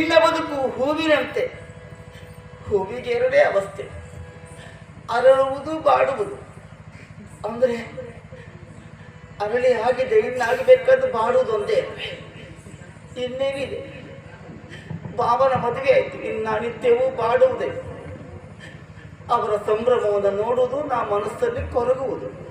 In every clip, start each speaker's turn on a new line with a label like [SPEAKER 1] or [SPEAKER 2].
[SPEAKER 1] ನಿನ್ನ ಬದುಕು, ಹೂವಿನಂತೆ. ಹೂವಿಗೆ ಎರಡೇ ಅವಸ್ಥೆ. ಅರಳುವುದು, ಬಾಡುವುದು. ಅಂದರೆ, ಅರಳಿ ಆಗಿದೆ ಇನ್ನಾಗಬೇಕಾದ್ದು ಬಾಡುವುದು ಒಂದೇ ಇನ್ನೇನಿದೆ? ಭಾವನ ಮದುವೆ ಆಯಿತು. ಇನ್ನು ನಿತ್ಯವೂ ಬಾಡುವುದೇ. ಅವರ ಸಂಭ್ರಮವನ್ನು ನೋಡುವುದು, ನಾ ಮನಸ್ಸಲ್ಲಿ ಕೊರಗುವುದು.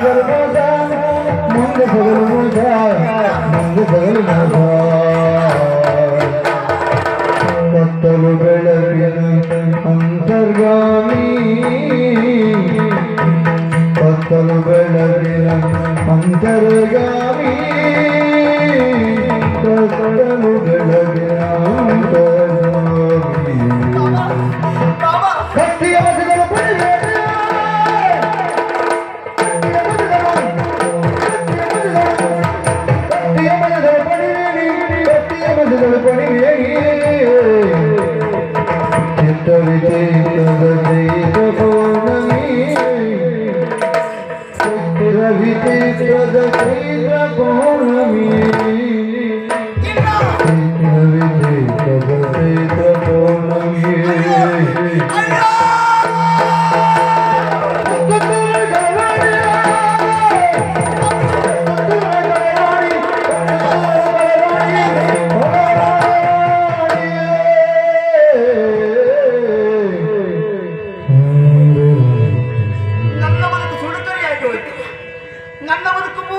[SPEAKER 2] ಮುಂದೆ ಸಗಲು ಮೋಸ ಮುಂದೆ ಸಗಲು ಮೋಸ ಮುಂದೆ ಸಗಲು ಮೋಸ ಕತ್ತಲು ಬೆಳಗಿನ ಅಂತರ್ಗಾಮಿ ಕತ್ತಲು ಬೆಳಗಿನ ಅಂತರ್ಗಾಮಿ
[SPEAKER 1] रवि तेज गौरवी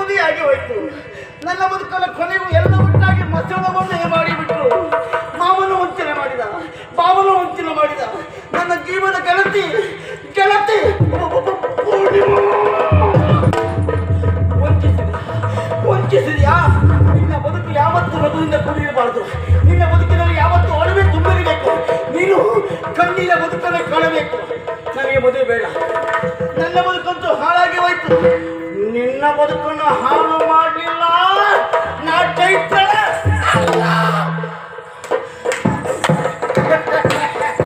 [SPEAKER 1] ಬೂದಿಯಾಗಿ ಹೋಯ್ತು. ನನ್ನ ಬದುಕಲ್ಲ ಕೊನೆಗೂ ಎಲ್ಲ ಒಟ್ಟಾಗಿ ಮಸಣವನ್ನೇ ಮಾಡಿಬಿಟ್ಟು ಮಾವನು ವಂಚನೆ ಮಾಡಿದ ಬಾವನು ವಂಚನೆ ಮಾಡಿದ. ನನ್ನ ಜೀವನ ಗೆಳತಿ ಗೆಳತಿ. ವಂಚಿಸಿದ ವಂಚಿಸಿದ್ಯಾ? ನಿನ್ನ ಬದುಕು ಯಾವತ್ತೂ ರಘುವಿಂದ ಕುಡಿಯಬಾರದು. ನಿನ್ನ ಬದುಕಿನಲ್ಲಿ ಯಾವತ್ತೂ ಅಳುವೆ ತುಂಬಿರಬೇಕು. ನೀನು ಕಣ್ಣಿನ ಬದುಕನ್ನು ಕಾಣಬೇಕು. ನನಗೆ ಮದುವೆ ಬೇಡ. ನನ್ನ ಬದುಕಂತೂ ಹಾಳಾಗಿ ಹೋಯ್ತು. ನಿನ್ನ ಬದುಕನ್ನು ಹಾಳು ಮಾಡಲಿಲ್ಲ